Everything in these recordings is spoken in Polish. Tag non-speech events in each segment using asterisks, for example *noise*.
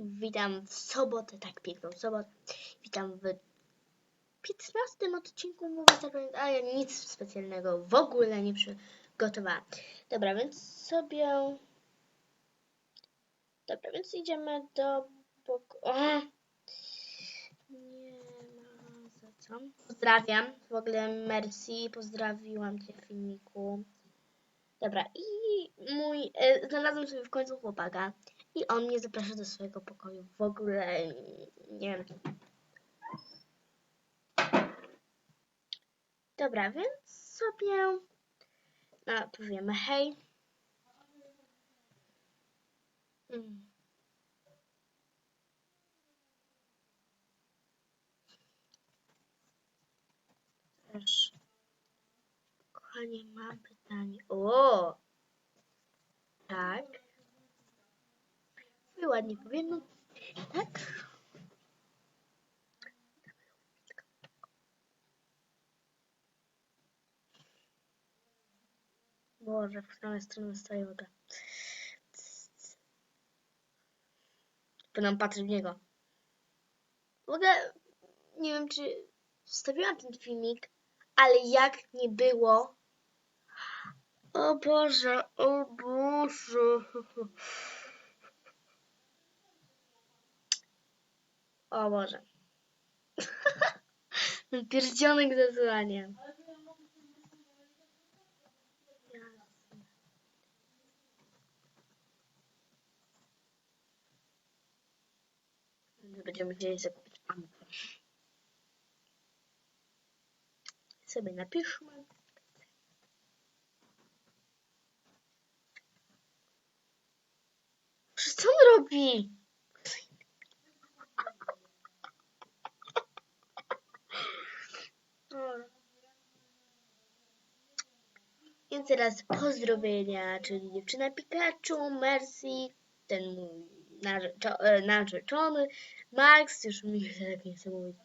witam w sobotę, tak piękną sobotę. Witam w 15 odcinku Mówi Zaklęt, a ja nic specjalnego w ogóle nie przygotowałam. Dobra, więc sobie... Dobra, więc idziemy do... O! Nie ma za co. Pozdrawiam, w ogóle merci, pozdrawiłam Cię w filmiku. Dobra, i mój, e, znalazłem sobie w końcu chłopaka i on mnie zaprasza do swojego pokoju. W ogóle nie. Dobra, więc sobie no, powiemy hej. Mm. Kochanie, mam pytanie. O! Tak. I ładnie powiem. No, tak. Boże, w którą stronę stoi woda. Będę patrzeć w niego. W ogóle nie wiem, czy wstawiłam ten filmik, ale jak nie było. O Boże, o Boże. O Boże. *laughs* Pierścionek zezłania. Będziemy musieli zakupić amkę. Sobie napiszmy. Co on robi? Więc teraz pozdrowienia, czyli dziewczyna Pikachu, Mercy, ten mój e, narzeczony, Max, już mi się *laughs* tak nie chce mówić,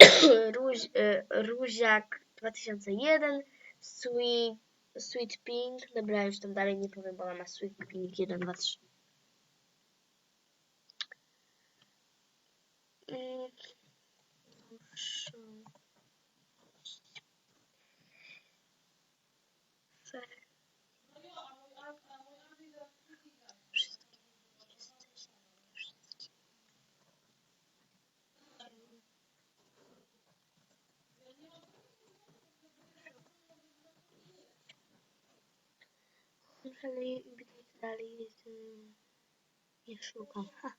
*coughs* Ruź, e, Ruziak 2001, Sweet, Sweet Pink, dobra, już tam dalej nie powiem, bo ona ma Sweet Pink 1, 2, 3. Mm, muszę- Fe- Wszystkie jesteś, wszystkie. Ale dalej jest, mm, nie szukam. Ha.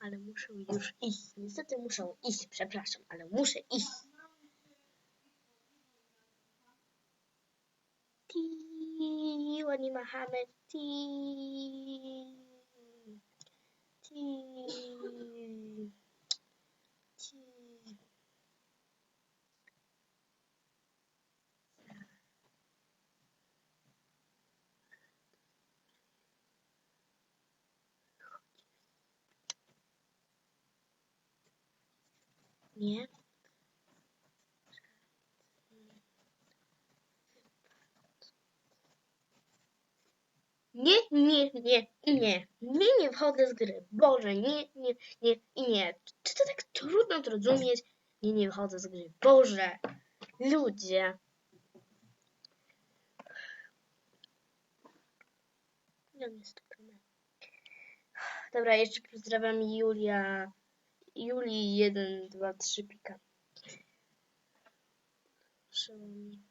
Ale muszę już iść. Niestety muszę iść, przepraszam, ale muszę iść. Ti, ładnie machamy. Ti. Ti. Nie. Nie, nie, nie, nie, nie, nie wchodzę z gry. Boże, nie, nie, nie i nie. Czy to tak trudno zrozumieć? Nie, nie wchodzę z gry. Boże, ludzie. Dobra, jeszcze pozdrawiam Julia. Julii 1, 2, 3 pika. Mi.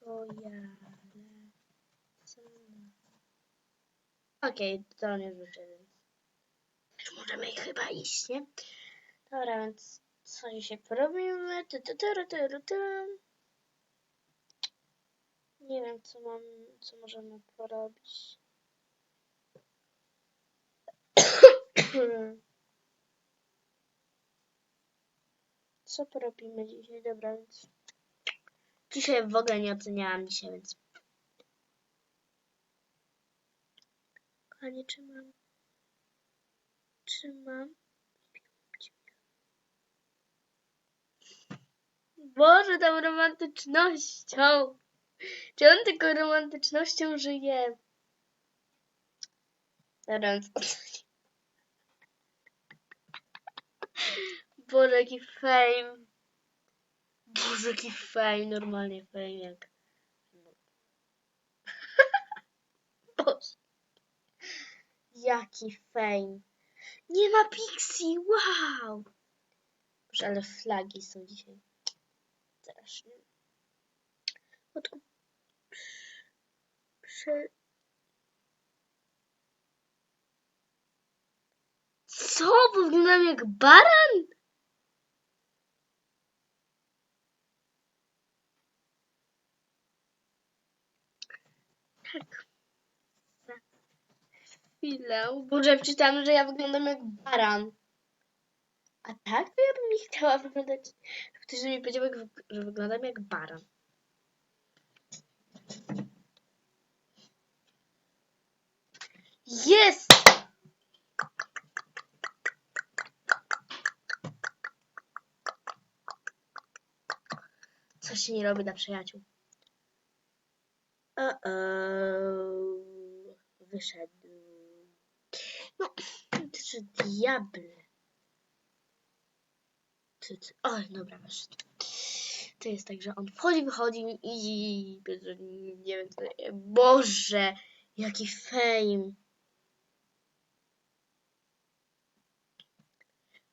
To ja. Okej, to nie życzę, więc już możemy chyba iść, nie? Dobra, więc co dzisiaj porobimy? Tu, tu, tu, tu, tu, tu. Nie wiem, co mam, co możemy porobić. *laughs* Co porobimy dzisiaj? Dobra, więc dzisiaj w ogóle nie oceniałam dzisiaj, więc Kochanie, czy mam? Czy mam? Boże, tą romantycznością! Czy on tylko romantycznością żyje? Teraz. Boże, jaki fame. Boże, jaki fame. Normalnie fame jak... *laughs* Boże. Jaki fame. Nie ma Pixie, wow. Boże, ale flagi są dzisiaj straszne. Odkup... Prze... Co? Wyglądam jak baran? Tak. Chwilę. Boże, przeczytałam, że ja wyglądam jak baran. A tak to ja bym nie chciała wyglądać. Ktoś mi powiedział, że wyglądam jak baran. Jest! Co się nie robi dla przyjaciół? O, wyszedł. No, czy diable. Ty, ty. Oj, dobra, wyszedł. To jest tak, że on wchodzi, wychodzi i nie wiem, co, Boże, jaki fame.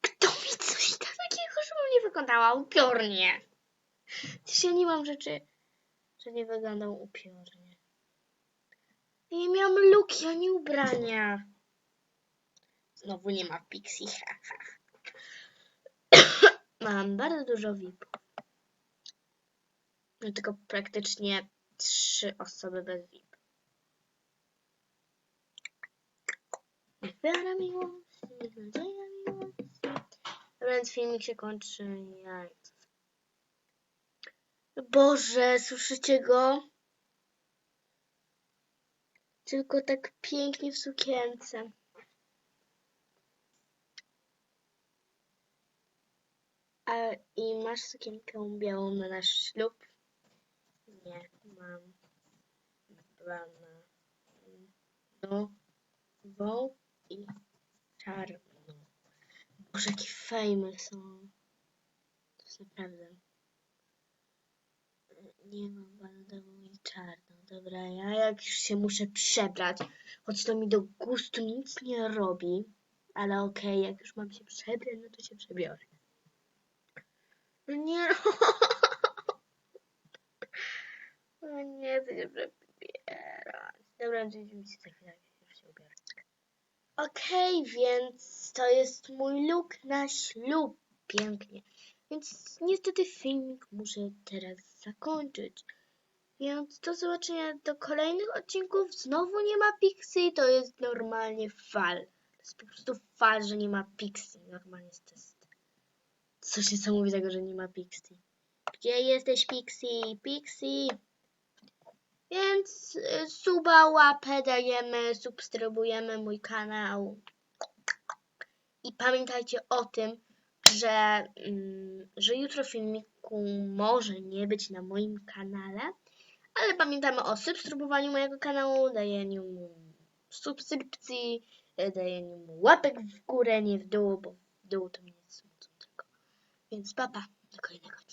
Kto mi coś takiego, żebym nie wyglądała upiornie? Ja nie mam rzeczy, że nie wyglądam upiornie. Nie miałam luki, ani ubrania. Znowu nie ma Pixie. *coughs* Mam bardzo dużo VIP. No tylko praktycznie trzy osoby bez VIP. Wiara miłości, nadzieja miłości. Więc filmik się kończy. Jajco. Boże, słyszycie go? Tylko tak pięknie w sukience. A i masz sukienkę białą na nasz ślub? Nie, mam bananową i czarną. Boże, jakie fejmy są. To jest naprawdę. Nie mam bananową i czarną. Dobra, ja jak już się muszę przebrać, choć to mi do gustu nic nie robi, ale okej, jak już mam się przebrać, no to się przebiorę. No Nie. *laughs* No nie, to się przebierać. Dobra, widzimy się za chwilę, już się ubiorę. Okej, więc to jest mój look na ślub. Pięknie. Więc niestety filmik muszę teraz zakończyć. Więc do zobaczenia do kolejnych odcinków. Znowu nie ma Pixie, to jest normalnie fal. To jest po prostu fal, że nie ma Pixie. Normalnie jest to jest coś niesamowitego, że nie ma Pixie. Gdzie jesteś Pixie? Pixie! Więc y, suba, łapę dajemy, subskrybujemy mój kanał. I pamiętajcie o tym, że, mm, że jutro filmiku może nie być na moim kanale, ale pamiętamy o subskrybowaniu mojego kanału, dajeniu subskrypcji, e, dajeniu mu łapek w górę, nie w dół, bo w dół to mnie smutno tylko. Więc papa, do kolejnego.